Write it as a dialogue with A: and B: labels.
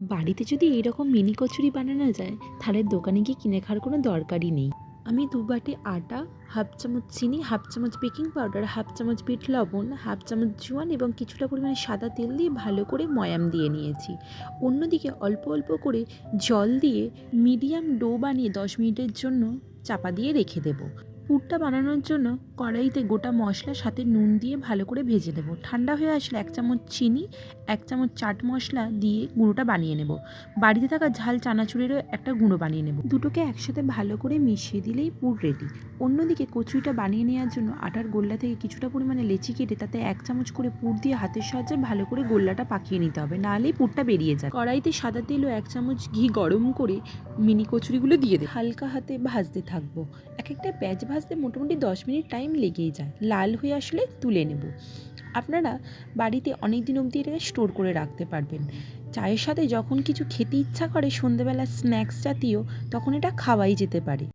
A: বাড়িতে যদি এইরকম মিনি কচুরি বানানো যায়, তাহলে দোকানে গিয়ে কিনে খাওয়ার কোনো দরকারই নেই। আমি দু বাটি আটা, হাফ চামচ চিনি, হাফ চামচ বেকিং পাউডার, হাফ চামচ বিট লবণ, হাফ চামচ জোয়ান এবং কিছুটা পরিমাণে সাদা তেল দিয়ে ভালো করে ময়াম দিয়ে নিয়েছি। অন্যদিকে অল্প অল্প করে জল দিয়ে মিডিয়াম ডো বানিয়ে দশ মিনিটের জন্য চাপা দিয়ে রেখে দেবো। পুরটা বানানোর জন্য কড়াইতে গোটা মশলা, সাথে নুন দিয়ে ভালো করে ভেজে নেব। ঠান্ডা হয়ে আসলে এক চামচ চিনি, এক চামচ চাট মশলা দিয়ে গুঁড়োটা বানিয়ে নেব। বাড়িতে থাকা ঝাল চানাচুরেরও একটা গুঁড়ো বানিয়ে নেব। দুটোকে একসাথে ভালো করে মিশিয়ে দিলেই পুর রেডি অন্যদিকে কচুরিটা বানিয়ে নেওয়ার জন্য আটার গোল্লা থেকে কিছুটা পরিমাণে লেচি কেটে তাতে এক চামচ করে পুর দিয়ে হাতের সাহায্যে ভালো করে গোল্লাটা পাকিয়ে নিতে হবে, নাহলেই পুরটা বেরিয়ে যায় কড়াইতে সাদা তেল ও এক চামচ ঘি গরম করে মিনি কচুরিগুলো দিয়ে দেয় হালকা হাতে ভাজতে থাকব। এক একটা প্যাঁচ ভাজতে মোটামুটি দশ মিনিট টাইম লেগেই যায়। লাল হয়ে আসলে তুলে নেব। আপনারা বাড়িতে অনেক দিন অবধি এটাকে স্টোর করে রাখতে পারবেন। চায়ের সাথে যখন কিছু খেতে ইচ্ছা করে সন্ধেবেলা স্ন্যাক্স জাতীয়, তখন এটা খাওয়াই যেতে পারে।